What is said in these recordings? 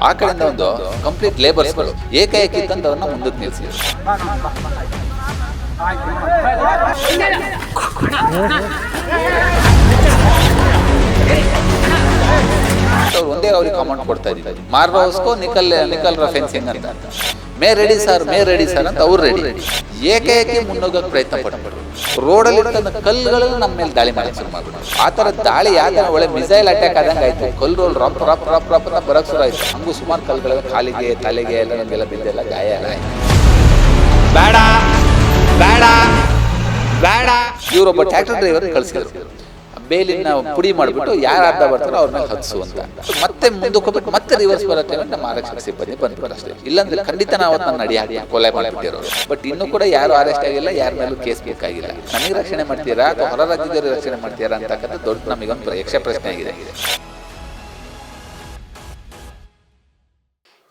ಆ ಕಡೆಯಿಂದ ಒಂದು ಕಂಪ್ಲೀಟ್ ಲೇಬರ್ಸ್ಗಳು ಏಕಾಏಕಿ ತಂದು ಅವ್ರನ್ನ ಮುಂದಕ್ಕೆ ನಿಲ್ಲಿಸಿದ್ರು ಅವ್ರು ಒಂದೇ ಅವ್ರಿಗೆ ಕಾಮೆಂಟ್ ಕೊಡ್ತಾ ಇದ್ದಾರೆ ಮಾರ್ರೋ ಹೌಸ್ಕೋ ನಿಕಲ್ ನಿಕಲ್ ಫೆನ್ಸಿಂಗ್ ಅಂತ. ಮೇ ರೆಡಿ ಸರ್ ಮೇ ರೆಡಿ ಸರ್ ಅಂತ ಅವ್ರು ರೆಡಿ ಏಕೆ ಮುನ್ನೋಗಕ್ಕೆ ಪ್ರಯತ್ನ ಪಡ್ಬಾರ್ದು ರೋಡಲ್ಲಿ ಇರ್ತಂತ ಕಲ್ಲುಗಳೆಲ್ಲ ನಮ್ಮ ಮೇಲೆ ದಾಳಿ ಮಾಡಿ ಶುರು ಮಾಡ್ಬಿಟ್ರು. ಆ ಥರ ದಾಳಿ ಯಾವ ಒಳ್ಳೆ ಮಿಸೈಲ್ ಅಟ್ಯಾಕ್ ಆದಂಗೆ ಆಯ್ತು. ಕಲ್ಲು ರಪ್ ರಪ್ ರಪ್ ರಪ್ ಅಂತ ಬರಕ್ಕೆ ಶುರು ಆಯ್ತು. ಹಂಗೂ ಸುಮಾರು ಕಲ್ಲುಗಳೆಲ್ಲ ಕಾಲಿಗೆ ತಲೆಗೆ ಎಲ್ಲ ನಮಗೆಲ್ಲ ಬಿದ್ದೆಲ್ಲ ಗಾಯ ಎಲ್ಲ ಆಯ್ತು. ಬೇಡ ಬೇಡ ಬೇಡ. ಇವರೊಬ್ಬ ಟ್ರ್ಯಾಕ್ಟರ್ ಡ್ರೈವರ್ ಕಳಿಸಿದ್ರು. ಬೇಲಿನ ಪುಡಿ ಮಾಡಿಬಿಟ್ಟು ಯಾರು ಅರ್ಧ ಬರ್ತಾರೋ ಅವ್ರ ಮೇಲೆ ಹತ್ಸು ಅಂತ. ಮತ್ತೆ ಮುಂದಕ್ಕೆ ಹೋಗ್ಬಿಟ್ಟು ಮತ್ತೆ ರಿವರ್ಸ್ ಬರುತ್ತೆ ನಮ್ಮ ಆರಕ್ಷಕ ಸಿಬ್ಬಂದಿ ಬಂದ್ಬಿಟ್ಟು ಅಷ್ಟೇ. ಇಲ್ಲಾಂದ್ರೆ ಖಂಡಿತ ನಾವು ಅವತ್ತು ನನ್ನ ನಡಿ ಹಾಕಿ ಕೊಲೆ ಮಾಡಿಬಿಟ್ಟಿರೋರು. ಬಟ್ ಇನ್ನು ಕೂಡ ಯಾರು ಅರೆಸ್ಟ್ ಆಗಿಲ್ಲ ಯಾರ ಮೇಲೂ ಕೇಸ್ ಬೇಕಾಗಿಲ್ಲ ನನಗೆ ರಕ್ಷಣೆ ಮಾಡ್ತೀರಾ ಅಥವಾ ಹೊರ ರಾಜ್ಯದವರು ರಕ್ಷಣೆ ಮಾಡ್ತೀರಾ ಅಂತಕ್ಕಂಥ ದೊಡ್ಡ ನಮಗೊಂದು ಯಕ್ಷ ಪ್ರಶ್ನೆ ಆಗಿದೆ.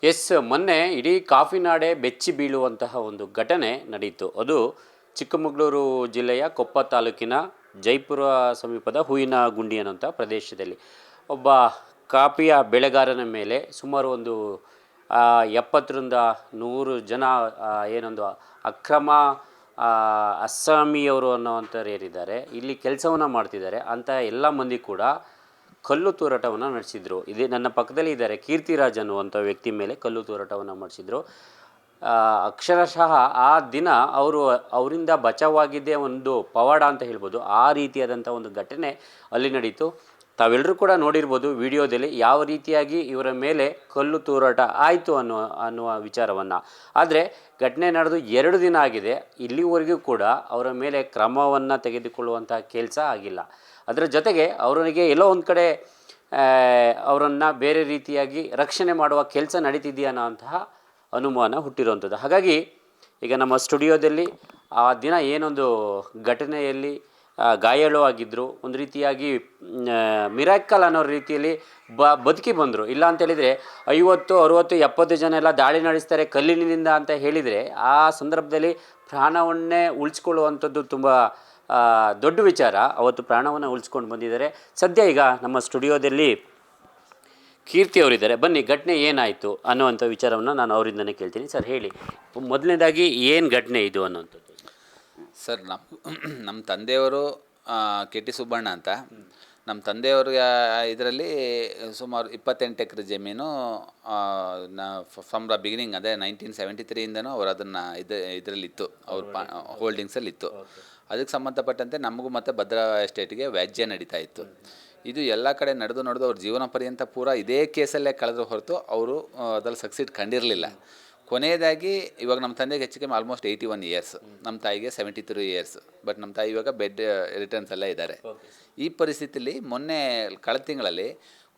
ಎಸ್ ಮೊನ್ನೆ ಇಡೀ ಕಾಫಿನಾಡೆ ಬೆಚ್ಚಿ ಬೀಳುವಂತಹ ಒಂದು ಘಟನೆ ನಡೆಯಿತು ಅದು ಚಿಕ್ಕಮಗಳೂರು ಜಿಲ್ಲೆಯ ಕೊಪ್ಪ ತಾಲೂಕಿನ ಜೈಪುರ ಸಮೀಪದ ಹೂವಿನ ಗುಂಡಿ ಅನ್ನುವಂಥ ಪ್ರದೇಶದಲ್ಲಿ ಒಬ್ಬ ಕಾಫಿಯ ಬೆಳೆಗಾರನ ಮೇಲೆ ಸುಮಾರು ಒಂದು ಎಪ್ಪತ್ತರಿಂದ ನೂರು ಜನ ಏನೊಂದು ಅಕ್ರಮ ಅಸ್ಸಾಮಿಯವರು ಅನ್ನೋವಂಥವ್ರು ಏನಿದ್ದಾರೆ ಇಲ್ಲಿ ಕೆಲಸವನ್ನು ಮಾಡ್ತಿದ್ದಾರೆ, ಅಂತ ಎಲ್ಲ ಮಂದಿ ಕೂಡ ಕಲ್ಲು ತೂರಾಟವನ್ನು ನಡೆಸಿದ್ರು. ಇದೇ ನನ್ನ ಪಕ್ಕದಲ್ಲಿ ಇದ್ದಾರೆ ಕೀರ್ತಿರಾಜ್ ಅನ್ನುವಂಥ ವ್ಯಕ್ತಿ ಮೇಲೆ ಕಲ್ಲು ತೂರಾಟವನ್ನು ಮಾಡಿಸಿದ್ರು. ಅಕ್ಷರಶಃ ಆ ದಿನ ಅವರು ಅವರಿಂದ ಬಚಾವಾಗಿದ್ದೇ ಒಂದು ಪವಾಡ ಅಂತ ಹೇಳ್ಬೋದು. ಆ ರೀತಿಯಾದಂಥ ಒಂದು ಘಟನೆ ಅಲ್ಲಿ ನಡೀತು. ತಾವೆಲ್ಲರೂ ಕೂಡ ನೋಡಿರ್ಬೋದು ವಿಡಿಯೋದಲ್ಲಿ ಯಾವ ರೀತಿಯಾಗಿ ಇವರ ಮೇಲೆ ಕಲ್ಲು ತೂರಾಟ ಆಯಿತು ಅನ್ನೋ, ಅನ್ನುವ ವಿಚಾರವನ್ನು. ಆದರೆ ಘಟನೆ ನಡೆದು ಎರಡು ದಿನ ಆಗಿದೆ. ಇಲ್ಲಿವರೆಗೂ ಕೂಡ ಅವರ ಮೇಲೆ ಕ್ರಮವನ್ನು ತೆಗೆದುಕೊಳ್ಳುವಂಥ ಕೆಲಸ ಆಗಿಲ್ಲ. ಅದರ ಜೊತೆಗೆ ಅವರಿಗೆ ಎಲ್ಲೋ ಒಂದು ಕಡೆ ಅವರನ್ನು ಬೇರೆ ರೀತಿಯಾಗಿ ರಕ್ಷಣೆ ಮಾಡುವ ಕೆಲಸ ನಡೀತಿದೆಯಾ ಅನ್ನೋಂತಹ ಅನುಮಾನ ಹುಟ್ಟಿರುವಂಥದ್ದು. ಹಾಗಾಗಿ ಈಗ ನಮ್ಮ ಸ್ಟುಡಿಯೋದಲ್ಲಿ ಆ ದಿನ ಏನೊಂದು ಘಟನೆಯಲ್ಲಿ ಗಾಯಾಳು ಆಗಿದ್ದರು ಒಂದು ರೀತಿಯಾಗಿ ಮಿರಾಕಲ್ ಅನ್ನೋ ರೀತಿಯಲ್ಲಿ ಬ, ಬದುಕಿ ಬಂದರು. ಇಲ್ಲ ಅಂತೇಳಿದರೆ ಐವತ್ತು, ಅರುವತ್ತು, ಎಪ್ಪತ್ತು ಜನ ಎಲ್ಲ ದಾಳಿ ನಡೆಸ್ತಾರೆ ಕಲ್ಲಿನಿಂದ ಅಂತ ಹೇಳಿದರೆ ಆ ಸಂದರ್ಭದಲ್ಲಿ ಪ್ರಾಣವನ್ನೇ ಉಳಿಸ್ಕೊಳ್ಳುವಂಥದ್ದು ತುಂಬ ದೊಡ್ಡ ವಿಚಾರ. ಅವತ್ತು ಪ್ರಾಣವನ್ನು ಉಳಿಸ್ಕೊಂಡು ಬಂದಿದ್ದಾರೆ. ಸದ್ಯ ಈಗ ನಮ್ಮ ಸ್ಟುಡಿಯೋದಲ್ಲಿ ಕೀರ್ತಿ ಅವರಿದ್ದಾರೆ ಬನ್ನಿ ಘಟನೆ ಏನಾಯಿತು ಅನ್ನೋವಂಥ ವಿಚಾರವನ್ನು ನಾನು ಅವರಿಂದನೇ ಕೇಳ್ತೀನಿ. ಸರ್ ಹೇಳಿ. ಮೊದಲನೇದಾಗಿ ಏನು ಘಟನೆ ಇದು ಅನ್ನುವಂಥದ್ದು? ಸರ್ ನಮ್ಮ ನಮ್ಮ ತಂದೆಯವರು ಕೆ ಟಿ ಸುಬ್ಬಣ್ಣ ಅಂತ. ನಮ್ಮ ತಂದೆಯವ್ರ ಇದರಲ್ಲಿ ಸುಮಾರು ಇಪ್ಪತ್ತೆಂಟು ಎಕರೆ ಜಮೀನು ಫ್ರಮ್ ದ ಬಿಗಿನಿಂಗ್ ಅದೇ ನೈನ್ಟೀನ್ ಸೆವೆಂಟಿ ತ್ರೀಯಿಂದನೂ ಅವ್ರು ಅದನ್ನು ಇದು ಇದರಲ್ಲಿತ್ತು. ಅವ್ರ ಪಾ ಹೋಲ್ಡಿಂಗ್ಸಲ್ಲಿ ಇತ್ತು ಅದಕ್ಕೆ ಸಂಬಂಧಪಟ್ಟಂತೆ ನಮಗೂ ಮತ್ತು ಭದ್ರಾ ಎಸ್ಟೇಟ್ಗೆ ವ್ಯಾಜ್ಯ ನಡೀತಾ ಇತ್ತು. ಇದು ಎಲ್ಲ ಕಡೆ ನಡೆದು ನಡೆದು ಅವ್ರ ಜೀವನ ಪರ್ಯಂತ ಪೂರ ಇದೇ ಕೇಸಲ್ಲೇ ಕಳೆದ್ರು ಹೊರತು ಅವರು ಅದ್ರಲ್ಲಿ ಸಕ್ಸೀಡ್ ಕಂಡಿರಲಿಲ್ಲ. ಕೊನೆಯದಾಗಿ ಇವಾಗ ನಮ್ಮ ತಂದೆಗೆ ಹೆಚ್ಚು ಕಮ್ಮಿ ಆಲ್ಮೋಸ್ಟ್ ಏಯ್ಟಿ ಒನ್ ಇಯರ್ಸ್ ನಮ್ಮ ತಾಯಿಗೆ ಸೆವೆಂಟಿ ತ್ರೀ ಇಯರ್ಸ್ ಬಟ್ ನಮ್ಮ ತಾಯಿ ಇವಾಗ ಬೆಡ್ ರಿಟರ್ನ್ಸ್ ಎಲ್ಲ ಇದ್ದಾರೆ. ಈ ಪರಿಸ್ಥಿತಿಯಲ್ಲಿ ಮೊನ್ನೆ ಕಳೆದ ತಿಂಗಳಲ್ಲಿ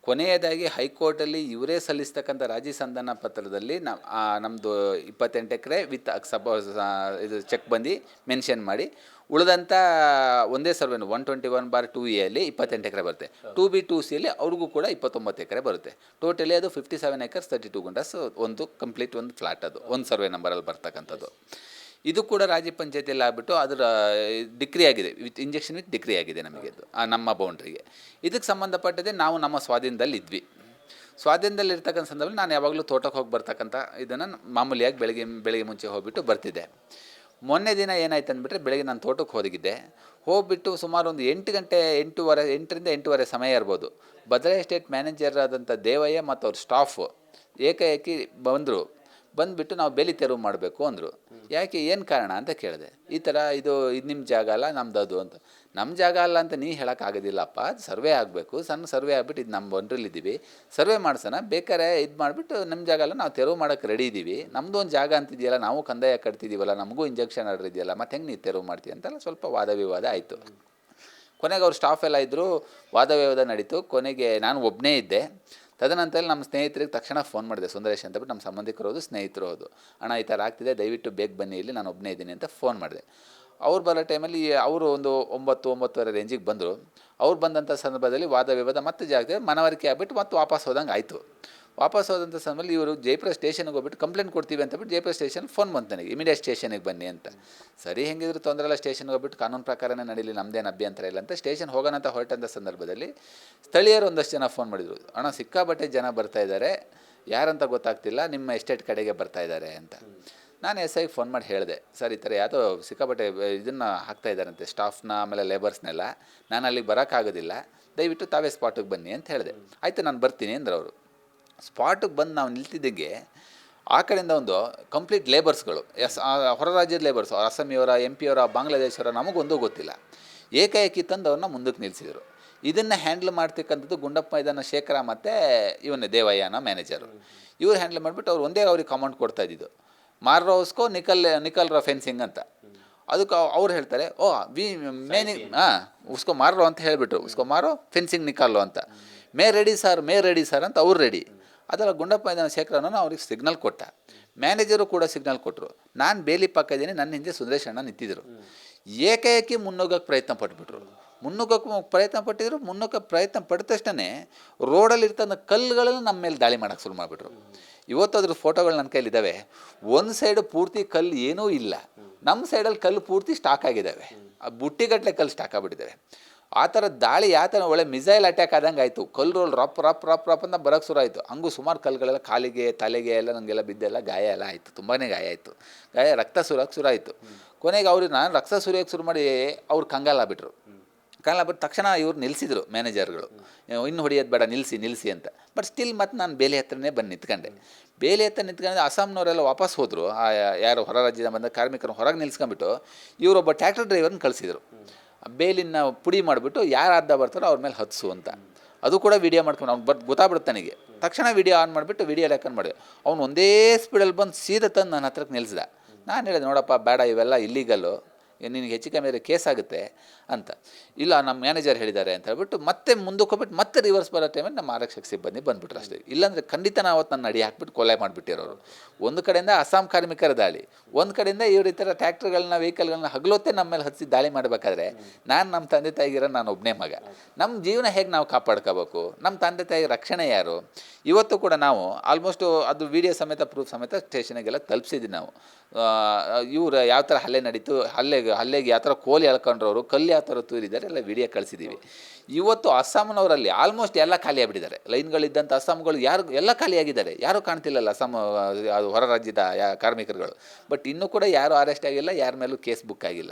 ಕೊನೆಯದಾಗಿ ಹೈಕೋರ್ಟಲ್ಲಿ ಇವರೇ ಸಲ್ಲಿಸ್ತಕ್ಕಂಥ ರಾಜಿ ಸಂಧಾನ ಪತ್ರದಲ್ಲಿ ನಮ್ಮ ನಮ್ಮದು ಇಪ್ಪತ್ತೆಂಟು ಎಕರೆ ವಿತ್ ಸಪೋಸ್ ಇದು ಚೆಕ್ ಬಂದು ಮೆನ್ಷನ್ ಮಾಡಿ ಉಳಿದಂಥ ಒಂದೇ ಸರ್ವೆನು one twenty one bar two ಎಲ್ಲಿ ಇಪ್ಪತ್ತೆಂಟು ಎಕರೆ ಬರುತ್ತೆ. ಟೂ ಬಿ ಟೂ ಸಿಯಲ್ಲಿ ಅವ್ರಿಗೂ ಕೂಡ ಇಪ್ಪತ್ತೊಂಬತ್ತು ಎಕರೆ ಬರುತ್ತೆ. ಟೋಟಲಿ ಅದು fifty seven acres thirty two ಗುಂಡಸ್ ಒಂದು ಕಂಪ್ಲೀಟ್ ಒಂದು ಫ್ಲಾಟ್ ಅದು. ಒಂದು ಸರ್ವೆ ನಂಬರಲ್ಲಿ ಬರ್ತಕ್ಕಂಥದ್ದು. ಇದು ಕೂಡ ರಾಜ್ಯ ಪಂಚಾಯತಿಯಲ್ಲಿ ಆಗ್ಬಿಟ್ಟು ಅದರ ಡಿಕ್ರಿ ಆಗಿದೆ. ವಿತ್ ಇಂಜೆಕ್ಷನ್ ವಿತ್ ಡಿಕ್ರಿ ಆಗಿದೆ ನಮಗೆ ಅದು ನಮ್ಮ ಬೌಂಡ್ರಿಗೆ ಇದಕ್ಕೆ ಸಂಬಂಧಪಟ್ಟದೆ ನಾವು ನಮ್ಮ ಸ್ವಾಧೀನದಲ್ಲಿ ಇದ್ವಿ. ಸ್ವಾಧೀನದಲ್ಲಿ ಇರ್ತಕ್ಕಂಥ ಸಂದರ್ಭದಲ್ಲಿ ನಾನು ಯಾವಾಗಲೂ ತೋಟಕ್ಕೆ ಹೋಗಿ ಬರ್ತಕ್ಕಂಥ ಇದನ್ನು ಮಾಮೂಲಿಯಾಗಿ ಬೆಳಗ್ಗೆ ಬೆಳಗ್ಗೆ ಮುಂಚೆ ಹೋಗಿಬಿಟ್ಟು ಬರ್ತಿದ್ದೆ. ಮೊನ್ನೆ ದಿನ ಏನಾಯ್ತು ಅಂದ್ಬಿಟ್ರೆ ಬೆಳಗ್ಗೆ ನಾನು ತೋಟಕ್ಕೆ ಹೋಗಿದ್ದೆ. ಹೋಗ್ಬಿಟ್ಟು ಸುಮಾರು ಒಂದು ಎಂಟು ಗಂಟೆ, ಎಂಟೂವರೆ, ಎಂಟರಿಂದ ಎಂಟೂವರೆ ಸಮಯ ಇರ್ಬೋದು. ಭದ್ರಾ ಎಸ್ಟೇಟ್ ಮ್ಯಾನೇಜರ್ ಆದಂಥ ದೇವಯ್ಯ ಮತ್ತು ಅವ್ರ ಸ್ಟಾಫ್ ಏಕಾಏಕಿ ಬಂದರು. ಬಂದುಬಿಟ್ಟು ನಾವು ಬೇಲಿ ತೆರವು ಮಾಡಬೇಕು ಅಂದರು. ಯಾಕೆ, ಏನು ಕಾರಣ ಅಂತ ಕೇಳಿದೆ. ಈ ಥರ ಇದು ಇದು ನಿಮ್ಮ ಜಾಗ ಅಲ್ಲ ನಮ್ಮದು ಅದು ಅಂತ. ನಮ್ಮ ಜಾಗ ಅಲ್ಲ ಅಂತ ನೀ ಹೇಳೋಕ್ಕಾಗೋದಿಲ್ಲಪ್ಪ ಅದು ಸರ್ವೆ ಆಗಬೇಕು. ಸಣ್ಣ ಸರ್ವೆ ಆಗ್ಬಿಟ್ಟು ಇದು ನಮ್ಮ ಬಂಡ್ರಲ್ಲಿದ್ದೀವಿ ಸರ್ವೆ ಮಾಡ್ಸೋಣ. ಬೇಕಾರೆ ಇದು ಮಾಡಿಬಿಟ್ಟು ನಮ್ಮ ಜಾಗ ಅಲ್ಲ, ನಾವು ತೆರವು ಮಾಡೋಕ್ಕೆ ರೆಡಿ ಇದ್ದೀವಿ ನಮ್ಮದು ಒಂದು ಜಾಗ ಅಂತಿದೆಯಲ್ಲ, ನಾವು ಕಂದಾಯ ಕಟ್ತಿದ್ದೀವಲ್ಲ ನಮಗೂ ಇಂಜೆಕ್ಷನ್ ಆರ್ಡರ್ ಇದೆಯಲ್ಲ, ಮತ್ತು ಹೆಂಗೆ ನೀವು ತೆರವು ಮಾಡ್ತೀವಿ ಅಂತೆಲ್ಲ ಸ್ವಲ್ಪ ವಾದ ವಿವಾದ ಆಯಿತು. ಕೊನೆಗೆ ಅವ್ರು ಸ್ಟಾಫ್ ಎಲ್ಲ ಇದ್ದರು ವಾದ ವಿವಾದ ನಡೀತು. ಕೊನೆಗೆ ನಾನು ಒಬ್ಬನೇ ಇದ್ದೆ. ತದನಂತರ ನಮ್ಮ ಸ್ನೇಹಿತರಿಗೆ ತಕ್ಷಣ ಫೋನ್ ಮಾಡಿದೆ, ಸುಂದರೇಶ್ ಅಂತ ಬಿಟ್ಟು ನಮ್ಮ ಸಂಬಂಧಿಕರು ಹೋದು ಸ್ನೇಹಿತರು ಹೋದು ಅಣ್ಣ, ಈ ಥರ ಆಗ್ತಿದೆ. ದಯವಿಟ್ಟು ಬೇಗ ಬನ್ನಿ ಇಲ್ಲಿ, ನಾನು ಒಬ್ಬನೇ ಇದ್ದೀನಿ ಅಂತ ಫೋನ್ ಮಾಡಿದೆ. ಅವ್ರು ಬರೋ ಟೈಮಲ್ಲಿ ಅವರು ಒಂದು ಒಂಬತ್ತು, ಒಂಬತ್ತುವರೆ ರೇಂಜಿಗೆ ಬಂದರು. ಅವ್ರು ಬಂದಂಥ ಸಂದರ್ಭದಲ್ಲಿ ವಾದ ವಿವಾದ ಮತ್ತೆ ಜಾಗ ಮನವರಿಕೆ ಆಗಿಬಿಟ್ಟು ಮತ್ತೆ ವಾಪಸ್ ಹೋದಂಗೆ ಆಯಿತು. ವಾಪಸ್ ಹೋದಂಥ ಸಮಯದಲ್ಲಿ ಇವರು ಜೈಪುರ ಸ್ಟೇಷನ್ಗೆ ಹೋಗ್ಬಿಟ್ಟು ಕಂಪ್ಲೇಂಟ್ ಕೊಡ್ತೀವಿ ಅಂತ ಬಿಟ್ಟು ಜೈಪುರ ಸ್ಟೇಷನ್ ಫೋನ್ ಬಂತು ನನಗೆ, ಇಮಿಡಿಯೇಟ್ ಸ್ಟೇಷನಿಗೆ ಬನ್ನಿ ಅಂತ. ಸರಿ, ಹೆಂಗಿದ್ರು ತೊಂದರೆ ಇಲ್ಲ, ಸ್ಟೇಷನ್ಗೆ ಹೋಗ್ಬಿಟ್ಟು ಕಾನೂನು ಪ್ರಕಾರನೇ ನಡೀಲಿ ನಮ್ಮದೇನು ಅಭ್ಯಂತರ ಇಲ್ಲ ಅಂತ ಸ್ಟೇಷನ್ ಹೋಗೋಣ ಅಂತ ಹೊರಟಂಥ ಸಂದರ್ಭದಲ್ಲಿ ಸ್ಥಳೀಯರು ಒಂದಷ್ಟು ಜನ ಫೋನ್ ಮಾಡಿದರು. ಅಣ್ಣ ಸಿಕ್ಕಾಬಟ್ಟೆ ಜನ ಬರ್ತಾ ಇದ್ದಾರೆ. ಯಾರಂತ ಗೊತ್ತಾಗ್ತಿಲ್ಲ, ನಿಮ್ಮ ಎಸ್ಟೇಟ್ ಕಡೆಗೆ ಬರ್ತಾ ಇದ್ದಾರೆ ಅಂತ. ನಾನು ಎಸ್ ಐಗೆ ಫೋನ್ ಮಾಡಿ ಹೇಳಿದೆ, ಸರ್, ಈ ಥರ ಯಾವುದೋ ಸಿಕ್ಕಾಪಟ್ಟೆ ಇದನ್ನು ಹಾಕ್ತಾ ಇದ್ದಾರಂತೆ, ಸ್ಟಾಫ್ನ, ಆಮೇಲೆ ಲೇಬರ್ಸ್ನೆಲ್ಲ. ನಾನು ಅಲ್ಲಿಗೆ ಬರೋಕ್ಕಾಗೋದಿಲ್ಲ. ದಯವಿಟ್ಟು ತಾವೇ ಸ್ಪಾಟಿಗೆ ಬನ್ನಿ ಅಂತ ಹೇಳಿದೆ. ಆಯಿತು, ನಾನು ಬರ್ತೀನಿ, ಅಂದ್ರೆ ಅವರು. ಸ್ಪಾಟಿಗೆ ಬಂದು ನಾವು ನಿಲ್ತಿದ್ದಂಗೆ ಆ ಕಡೆಯಿಂದ ಒಂದು ಕಂಪ್ಲೀಟ್ ಲೇಬರ್ಸ್ಗಳು, ಎಸ್ ಹೊರ ರಾಜ್ಯದ ಲೇಬರ್ಸ್ ಅಸ್ಸಾಮಿಯವರ ಎಂ ಪಿಯವರ ಬಾಂಗ್ಲಾದೇಶವರ, ನಮಗೊಂದೂ ಗೊತ್ತಿಲ್ಲ. ಏಕಾಏಕಿ ತಂದು ಅವ್ರನ್ನ ಮುಂದಕ್ಕೆ ನಿಲ್ಲಿಸಿದರು ಇದನ್ನು ಹ್ಯಾಂಡಲ್ ಮಾಡ್ತಕ್ಕಂಥದ್ದು ಗುಂಡಪ್ಪ ಮೈದಾನ ಶೇಖರ ಮತ್ತು ಇವನೇ ದೇವಯ್ಯನ ಮ್ಯಾನೇಜರು. ಇವ್ರು ಹ್ಯಾಂಡಲ್ ಮಾಡಿಬಿಟ್ಟು ಅವ್ರು ಒಂದೇ ಅವ್ರಿಗೆ ಕಮಾಂಡ್ ಕೊಡ್ತಾ ಇದ್ದಿದ್ದು. ಮಾರ್ರೋ ಉಸ್ಕೋ ನಿಕಲ್ ನಿಕಲ್ ಫೆನ್ಸಿಂಗ್ ಅಂತ. ಅದಕ್ಕೆ ಅವ್ರು ಹೇಳ್ತಾರೆ ಓ ವಿ ಮೇನಿ ಹಾಂ ಉಸ್ಕೋ ಮಾರೋ ಅಂತ ಹೇಳಿಬಿಟ್ರು ಉಸ್ಕೋ ಮಾರೋ ಫೆನ್ಸಿಂಗ್ ನಿಕಾಲು ಅಂತ. ಮೇ ರೆಡಿ ಸರ್ ಮೇ ರೆಡಿ ಸರ್ ಅಂತ ಅವ್ರು ರೆಡಿ. ಅದರ ಗುಂಡಪ್ಪ ಶೇಖರನ ಅವ್ರಿಗೆ ಸಿಗ್ನಲ್ ಕೊಟ್ಟ. ಮ್ಯಾನೇಜರು ಕೂಡ ಸಿಗ್ನಲ್ ಕೊಟ್ಟರು ನಾನು ಬೇಲಿ ಪಕ್ಕ ಇದ್ದೀನಿ ನನ್ನ ಹಿಂದೆ ಸುಂದರೇಶ್ ಅಣ್ಣ ನಿಂತಿದ್ದರು ಏಕಾಏಕಿ ಮುನ್ನುಗ್ಗಕ್ಕೆ ಪ್ರಯತ್ನ ಪಟ್ಬಿಟ್ರು. ಮುನ್ನುಗ್ಗಕ್ಕೆ ಪ್ರಯತ್ನ ಪಟ್ಟಿದ್ರು ಮುನ್ನುಗ್ಗಕ್ಕೆ ಪ್ರಯತ್ನ ಪಟ್ಟ ತಕ್ಷಣ ರೋಡಲ್ಲಿ ಇರ್ತಂದ ಕಲ್ಲುಗಳನ್ನು ನಮ್ಮ ಮೇಲೆ ದಾಳಿ ಮಾಡೋಕ್ಕೆ ಶುರು ಮಾಡಿಬಿಟ್ರು. ಇವತ್ತು ಅದ್ರ ಫೋಟೋಗಳು ನನ್ನ ಕೈಲಿದ್ದಾವೆ. ಒಂದು ಸೈಡು ಪೂರ್ತಿ ಕಲ್ಲು ಏನೂ ಇಲ್ಲ. ನಮ್ಮ ಸೈಡಲ್ಲಿ ಕಲ್ಲು ಪೂರ್ತಿ ಸ್ಟಾಕ್ ಆಗಿದ್ದಾವೆ. ಆ ಬುಟ್ಟಿಗಟ್ಟಲೆ ಕಲ್ಲು ಸ್ಟಾಕ್ ಆಗಿಬಿಟ್ಟಿದ್ದಾವೆ. ಆ ಥರ ದಾಳಿ ಯಾವ ಥರ ಒಳ್ಳೆ ಮಿಸೈಲ್ ಅಟ್ಯಾಕ್ ಆದಂಗೆ ಆಯಿತು. ಕಲ್ಲು ರೋಲ್ ರಪ್ ರಪ್ ರಪ್ ರಪ್ ಅಂತ ಬರೋಕ್ಕೆ ಶುರು ಆಯಿತು. ಹಂಗೂ ಸುಮಾರು ಕಲ್ಲುಗಳೆಲ್ಲ ಕಾಲಿಗೆ, ತಲೆಗೆ ಎಲ್ಲ ನನಗೆಲ್ಲ ಬಿದ್ದೆಲ್ಲ ಗಾಯ ಎಲ್ಲ ಆಯಿತು. ತುಂಬಾ ಗಾಯ ಆಯಿತು. ಗಾಯ ರಕ್ತ ಸುರಕ್ಕೆ ಶುರು ಆಯಿತು. ಕೊನೆಗೆ ಅವ್ರಿಗೆ ನಾನು ರಕ್ತ ಸುರಿಯೋಕ್ಕೆ ಶುರು ಮಾಡಿ ಅವ್ರು ಕಂಗಾಲ ಬಿಟ್ರು. ಕಾಲ ಬಿಟ್ಟು ತಕ್ಷಣ ಇವ್ರು ನಿಲ್ಲಿಸಿದ್ರು ಮ್ಯಾನೇಜರ್ಗಳು. ಇನ್ನು ಹೊಡಿಯೋದು ಬೇಡ ನಿಲ್ಲಿಸಿ ನಿಲ್ಲಿಸಿ ಅಂತ. ಬಟ್ ಸ್ಟಿಲ್ ಮತ್ತೆ ನಾನು ಬೇಲೆ ಹತ್ರನೇ ಬಂದು ನಿಂತ್ಕೊಂಡೆ. ಬೇಲೆ ಹತ್ರ ನಿಂತ್ಕೊಂಡ್ರೆ ಅಸ್ಸಾಂನವರೆಲ್ಲ ವಾಪಸ್ ಹೋದರು. ಆ ಯಾರು ಹೊರ ರಾಜ್ಯದ ಬಂದ ಕಾರ್ಮಿಕರು ಹೊರಗೆ ನಿಲ್ಸ್ಕೊಂಬಿಟ್ಟು ಇವರೊಬ್ಬ ಟ್ರ್ಯಾಕ್ಟರ್ ಡ್ರೈವರ್ನ ಕಳಿಸಿದ್ರು. ಬೇಲಿನ ಪುಡಿ ಮಾಡಿಬಿಟ್ಟು ಯಾರು ಆದ ಬರ್ತಾರೋ ಅವ್ರ ಮೇಲೆ ಹತ್ಸು ಅಂತ. ಅದು ಕೂಡ ವಿಡಿಯೋ ಮಾಡ್ಕೊಂಡು ಅವ್ನು ಬರ್ ಗೊತ್ತಾಗ್ಬಿಡುತ್ತೆ ನನಗೆ. ತಕ್ಷಣ ವಿಡಿಯೋ ಆನ್ ಮಾಡಿಬಿಟ್ಟು ವಿಡಿಯೋ ಲೆಕ್ಕನ್ ಮಾಡಿದೆ ಅವ್ನು ಒಂದೇ ಸ್ಪೀಡಲ್ಲಿ ಬಂದು ಸೀದಾ ತಂದು ನನ್ನ ಹತ್ರಕ್ಕೆ ನಿಲ್ಲಿಸ್ದ ನಾನು ಹೇಳಿದೆ, ನೋಡಪ್ಪ, ಬೇಡ, ಇವೆಲ್ಲ ಇಲ್ಲೀಗಲ್ಲು ನಿನಗೆ ಹೆಚ್ಚು ಕಮ್ಮಿ ಆದರೆ ಕೇಸ್ ಆಗುತ್ತೆ ಅಂತ. ಇಲ್ಲ, ನಮ್ಮ ಮ್ಯಾನೇಜರ್ ಹೇಳಿದ್ದಾರೆ ಅಂತ ಹೇಳ್ಬಿಟ್ಟು ಮತ್ತೆ ಮುಂದಕ್ಕೆ ಹೋಗ್ಬಿಟ್ಟು ಮತ್ತೆ ರಿವರ್ಸ್ ಬರೋ ಟೈಮಲ್ಲಿ ನಮ್ಮ ಆರಕ್ಷಕ ಸಿಬ್ಬಂದಿ ಬಂದ್ಬಿಟ್ರು ಅಷ್ಟೇ. ಇಲ್ಲಾಂದರೆ ಖಂಡಿತ ನಾವು ಅವತ್ತು ನನ್ನ ಅಡಿ ಹಾಕ್ಬಿಟ್ಟು ಕೊಲೆ ಮಾಡಿಬಿಟ್ಟಿರೋರು ಒಂದು ಕಡೆಯಿಂದ ಅಸ್ಸಾಂ ಕಾರ್ಮಿಕರ ದಾಳಿ, ಒಂದು ಕಡೆಯಿಂದ ಇವ್ರ ಈ ಥರ ಟ್ಯಾಕ್ಟ್ರ್ಗಳನ್ನ ವೆಹಿಕಲ್ಗಳನ್ನ ಹಗಲೊತ್ತೆ ನಮ್ಮ ಮೇಲೆ ಹಚ್ಚಿ ದಾಳಿ ಮಾಡಬೇಕಾದ್ರೆ ನಾನು ನಮ್ಮ ತಂದೆ ತಾಯಿಗಿರೋ ನಾನು ಒಬ್ಬನೇ ಮಗ. ನಮ್ಮ ಜೀವನ ಹೇಗೆ ನಾವು ಕಾಪಾಡ್ಕೋಬೇಕು? ನಮ್ಮ ತಂದೆ ತಾಯಿ ರಕ್ಷಣೆ ಯಾರು? ಇವತ್ತು ಕೂಡ ನಾವು ಆಲ್ಮೋಸ್ಟು ಅದು ವಿಡಿಯೋ ಸಮೇತ ಪ್ರೂಫ್ ಸಮೇತ ಸ್ಟೇಷನಿಗೆಲ್ಲ ತಲುಪಿಸಿದ್ವಿ ನಾವು. ಇವರು ಯಾವ ಥರ ಹಲ್ಲೆ ನಡೀತು, ಹಲ್ಲೆಗೆ ಹಲ್ಲೆಗೆ ಯಾವ ಥರ ಕೋಲಿ ಎಳ್ಕೊಂಡ್ರವರು ಕಲ್ಲು ಯಾವ ಥರ ತೂರಿದ್ದಾರೆ ಎಲ್ಲ ವಿಡಿಯೋ ಕಳಿಸಿದ್ದೀವಿ ಇವತ್ತು ಅಸ್ಸಾಂನವರಲ್ಲಿ ಆಲ್ಮೋಸ್ಟ್ ಎಲ್ಲ ಖಾಲಿ ಆಗಿಬಿಟ್ಟಿದ್ದಾರೆ. ಲೈನ್ಗಳಿದ್ದಂಥ ಅಸ್ಸಾಂಗಳು ಯಾರು ಎಲ್ಲ ಖಾಲಿಯಾಗಿದ್ದಾರೆ ಯಾರೂ ಕಾಣ್ತಿಲ್ಲಲ್ಲ ಅಸ್ಸಾಂ ಆ, ಅದು ಹೊರ ರಾಜ್ಯದ ಯಾ ಕಾರ್ಮಿಕರುಗಳು. ಬಟ್ ಇನ್ನೂ ಕೂಡ ಯಾರೂ ಅರೆಸ್ಟ್ ಆಗಿಲ್ಲ ಯಾರ ಮೇಲೂ ಕೇಸ್ ಬುಕ್ ಆಗಿಲ್ಲ.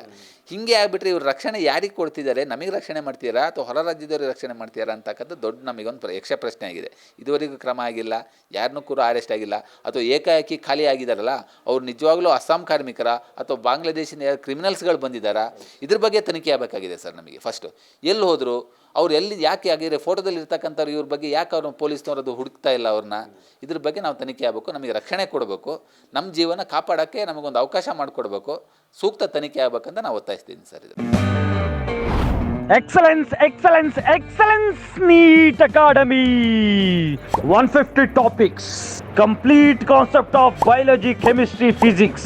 ಹಿಂಗೆ ಆಗಿಬಿಟ್ರೆ ಇವ್ರು ರಕ್ಷಣೆ ಯಾರಿಗೆ ಕೊಡ್ತಿದ್ದಾರೆ? ನಮಗೆ ರಕ್ಷಣೆ ಮಾಡ್ತೀರಾ? ಅಥವಾ ಹೊರ ರಾಜ್ಯದವ್ರಿಗೆ ರಕ್ಷಣೆ ಮಾಡ್ತೀರಾ ಅಂತಕ್ಕಂಥ ದೊಡ್ಡ ನಮಗೊಂದು ಯಕ್ಷ ಪ್ರಶ್ನೆ ಆಗಿದೆ. ಇದುವರೆಗೂ ಕ್ರಮ ಆಗಿಲ್ಲ. ಯಾರನ್ನೂ ಕೂಡ ಅರೆಸ್ಟ್ ಆಗಿಲ್ಲ. ಅಥವಾ ಏಕಾಏಕಿ ಖಾಲಿ ಆಗಿದ್ದಾರಲ್ಲ ಅವ್ರು ನಿಜವಾಗ್ಲೂ ಅಸ್ಸಾಂ ಕಾರ್ಮಿಕರ? ಅಥವಾ ಬಾಂಗ್ಲಾದೇಶಿನ ಯಾರು ಕ್ರಿಮಿನಲ್ಸ್ಗಳು ಬಂದಿದ್ದಾರಾ? ಇದ್ರ ಬಗ್ಗೆ ತನಿಖೆ ಆಗಬೇಕಾಗಿದೆ ಸರ್ ನಮಗೆ. ಫಸ್ಟು ಎಲ್ಲಿ ಹೋದರು ಅವ್ರು ಎಲ್ಲಿ ಯಾಕೆ ಆಗಿದ್ರೆ ಫೋಟೋದಲ್ಲಿ ಇರ್ತಕ್ಕಂಥವ್ರು ಇವ್ರ ಬಗ್ಗೆ ಯಾಕೆ ಅವ್ರನ್ನ ಪೊಲೀಸ್ನವ್ರು ಅದು ಹುಡುಕ್ತಾ ಇಲ್ಲ ಅವ್ರನ್ನ? ಇದ್ರ ಬಗ್ಗೆ ನಾವು ತನಿಖೆ ಆಗಬೇಕು ನಮಗೆ ರಕ್ಷಣೆ ಕೊಡಬೇಕು. ನಮ್ಮ ಜೀವನ ಕಾಪಾಡೋಕ್ಕೆ ನಮಗೊಂದು ಅವಕಾಶ ಮಾಡಿಕೊಡ್ಬೇಕು. ಸೂಕ್ತ ತನಿಖೆ ಆಗ್ಬೇಕಂತ ನಾವು ಒತ್ತಾಯಿಸ್ತೀನಿ ಸರ್ ಇದು. Excellence, excellence, excellence, NEET Academy. 150 topics, complete concept of biology, chemistry, physics.